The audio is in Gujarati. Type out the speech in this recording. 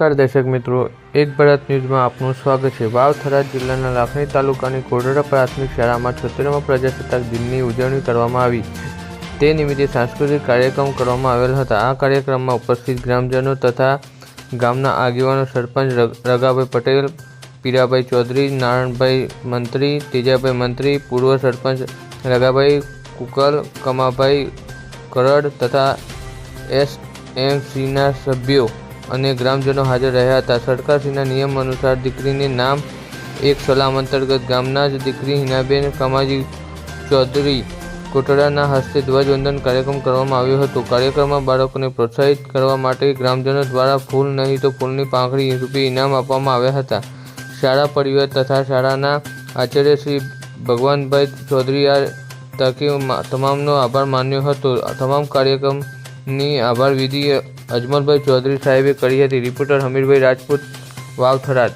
નમસ્કાર દર્શક મિત્રો, એક ભારત ન્યૂઝમાં આપનું સ્વાગત છે. વાવથરા જિલ્લાના લાખણી તાલુકાની કોડરા પ્રાથમિક શાળામાં છોતેરમા પ્રજાસત્તાક દિનની ઉજવણી કરવામાં આવી. તે નિમિત્તે સાંસ્કૃતિક કાર્યક્રમ કરવામાં આવેલ હતા. આ કાર્યક્રમમાં ઉપસ્થિત ગ્રામજનો તથા ગામના આગેવાનો સરપંચ રગ- રગાભાઈ પટેલ પીરાભાઈ ચૌધરી, નારાયણભાઈ મંત્રી, તેજાભાઈ મંત્રી, પૂર્વ સરપંચ રગાભાઈ કુકલ, કમાભાઈ કરડ તથા એસ એમ સીના સભ્યો અને ગ્રામજનો હાજર રહ્યા હતા. સરકારશ્રીના નિયમ અનુસાર દીકરીને નામ એક સલામ અંતર્ગત ગામના જ દીકરી હિનાબેન કમાજી ચૌધરી કોટડાના હસ્તે ધ્વજવંદન કાર્યક્રમ કરવામાં આવ્યો હતો. કાર્યક્રમમાં બાળકોને પ્રોત્સાહિત કરવા માટે ગ્રામજનો દ્વારા ફૂલ નહીં તો ફૂલની પાંખડી રૂપે ઇનામ આપવામાં આવ્યા હતા. શાળા પરિવાર તથા શાળાના આચાર્ય શ્રી ભગવાનભાઈ ચૌધરી આ તકે તમામનો આભાર માન્યો હતો. તમામ કાર્યક્રમની આભાર વિધિ અજમલભાઈ ચૌધરી સાહેબે કરી હતી. રિપોર્ટર હમીરભાઈ રાજપૂત વાવ થરાદ.